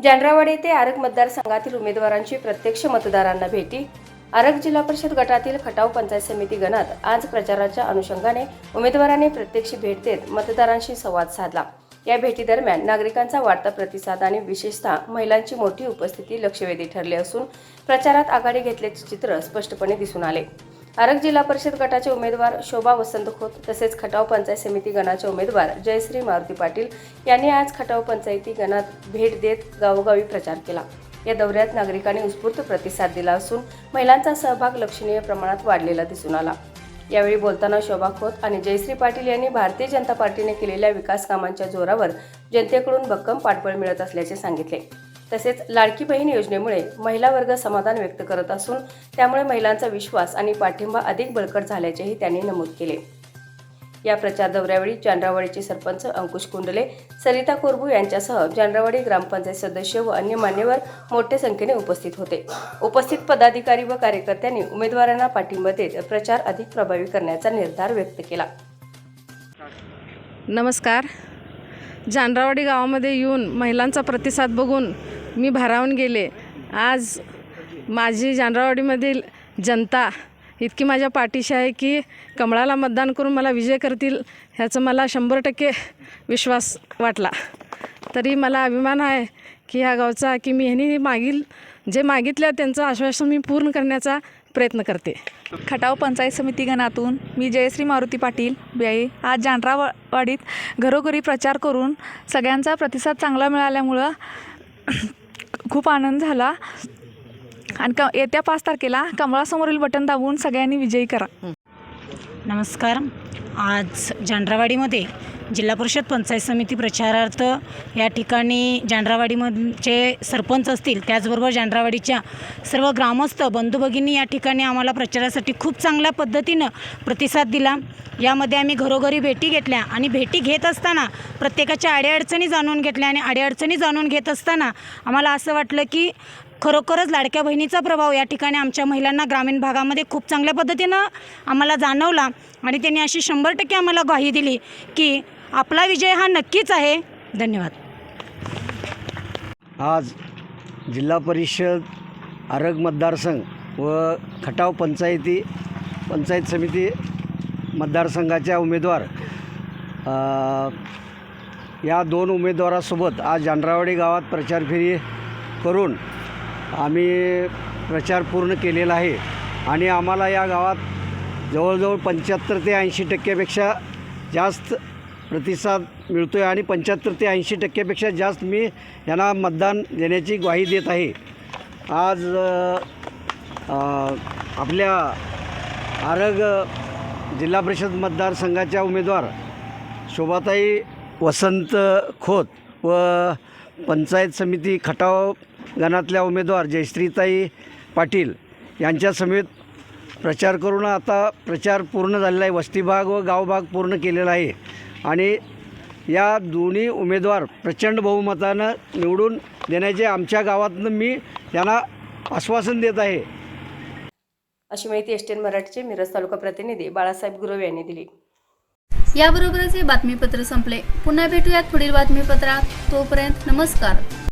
जानरावाडी येथे आरग मतदारसंघातील उमेदवारांची प्रत्यक्ष मतदारांना भेटी. आरग जिल्हा परिषद गटातील खटाव पंचायत समिती गणात आज प्रचाराच्या अनुषंगाने उमेदवारांनी प्रत्यक्ष भेट देत मतदारांशी संवाद साधला. या भेटीदरम्यान नागरिकांचा वाढता प्रतिसाद आणि विशेषतः महिलांची मोठी उपस्थिती लक्षवेधी ठरली असून प्रचारात आघाडी घेतल्याचे चित्र स्पष्टपणे दिसून आले. आरग जिल्हा परिषद गटाचे उमेदवार शोभा वसंत खोत तसेच खटाव पंचायत समिती गणाचे उमेदवार जयश्री मारुती पाटील यांनी आज खटाव पंचायती गणात भेट देत गावोगावी प्रचार केला. या दौऱ्यात नागरिकांनी उत्स्फूर्त प्रतिसाद दिला असून महिलांचा सहभाग लक्षणीय प्रमाणात वाढलेला दिसून आला. यावेळी बोलताना शोभा खोत आणि जयश्री पाटील यांनी भारतीय जनता पार्टीने केलेल्या विकास कामांच्या जोरावर जनतेकडून भक्कम पाठबळ मिळत असल्याचे सांगितले. तसेच लाडकी बहीण योजनेमुळे महिला वर्ग समाधान व्यक्त करत असून त्यामुळे महिलांचा विश्वास आणि पाठिंबा अधिक बळकट झाल्याचेही त्यांनी नमूद केले. या प्रचार दौऱ्यावेळी जानरावाडीचे सरपंच अंकुश कुंडले सरिता कोरबू यांच्यासह जानरावाडी ग्रामपंचायत सदस्य व अन्य मान्यवर मोठ्या संख्येने उपस्थित होते. उपस्थित पदाधिकारी व कार्यकर्त्यांनी उमेदवारांना पाठिंबा देत प्रचार अधिक प्रभावी करण्याचा निर्धार व्यक्त केला. नमस्कार. जानरावाडी गावामध्ये येऊन महिलांचा प्रतिसाद बघून मी भारावून गेले. आज माझी जानरावाडीमधील जनता इतकी माझ्या पाठीशी आहे की कमळाला मतदान करून मला विजय करतील ह्याचं मला शंभर टक्के विश्वास वाटला. तरी मला अभिमान आहे की ह्या गावचा की मी ह्यांनी मागील जे मागितलं त्यांचं आश्वासन मी पूर्ण करण्याचा प्रयत्न करते. खटाव पंचायत समिती गणातून मी जयश्री मारुती पाटील बिआई आज जानरावाडीत घरोघरी प्रचार करून सगळ्यांचा प्रतिसाद चांगला मिळाल्यामुळं खूप आनंद झाला. आणि क येत्या पाच तारखेला कमळासमोरील बटन दाबून सगळ्यांनी विजयी करा. नमस्कार. आज जानरावाडीमध्ये जिल्हा परिषद पंचायत समिती प्रचारार्थ या ठिकाणी जानरावाडीमधचे सरपंच असतील त्याचबरोबर जांड्रावाडीच्या सर्व ग्रामस्थ बंधू भगिनी या ठिकाणी आम्हाला प्रचारासाठी खूप चांगल्या पद्धतीनं प्रतिसाद दिला. यामध्ये आम्ही घरोघरी भेटी घेतल्या आणि भेटी घेत असताना प्रत्येकाच्या अडीअडचणी जाणून घेतल्या आणि अडीअडचणी जाणून घेत असताना आम्हाला असं वाटलं की खरोखरच लाडक्या बहिणीचा प्रभाव या ठिकाणी आमच्या महिलांना ग्रामीण भागामध्ये खूप चांगल्या पद्धतीनं आम्हाला जाणवला आणि त्यांनी अशी शंभर टक्के आम्हाला ग्वाही दिली की आपला विजय हा नक्कीच आहे. धन्यवाद. आज जिल्हा परिषद आरग मतदारसंघ व खटाव पंचायती पंचायत समिती मतदारसंघाच्या उमेदवार या दोन उमेदवारासोबत आज जानरावाडी गावात प्रचार फेरी करून आम्ही प्रचार पूर्ण केलेला आहे. आणि आम्हाला या गावात जवळजवळ पंच्याहत्तर ते ऐंशी टक्क्यापेक्षा जास्त प्रतिसाद मिळतो आहे आणि पंच्याहत्तर ते ऐंशी टक्क्यापेक्षा जास्त मी यांना मतदान देण्याची ग्वाही देत आहे. आज आपल्या आरग जिल्हा परिषद मतदारसंघाच्या उमेदवार शोभाताई वसंत खोत व पंचायत समिती खटाव गणातल्या उमेदवार जयश्रीताई पाटील यांच्या समेत प्रचार करून आता प्रचार पूर्ण झालेला आहे. वस्ती भाग व गावभाग पूर्ण केलेला आहे. आणि या दोन्ही उमेदवार प्रचंड बहुमतानं निवडून देण्याचे आमच्या गावातनं मी त्यांना आश्वासन देत आहे. अशी माहिती एस टेन मराठीचे मिरज तालुका प्रतिनिधी बाळासाहेब गुरव यांनी दिली. याबरोबरच हे बातमीपत्र संपले. पुन्हा भेटूयात पुढील बातमीपत्रात. तोपर्यंत नमस्कार.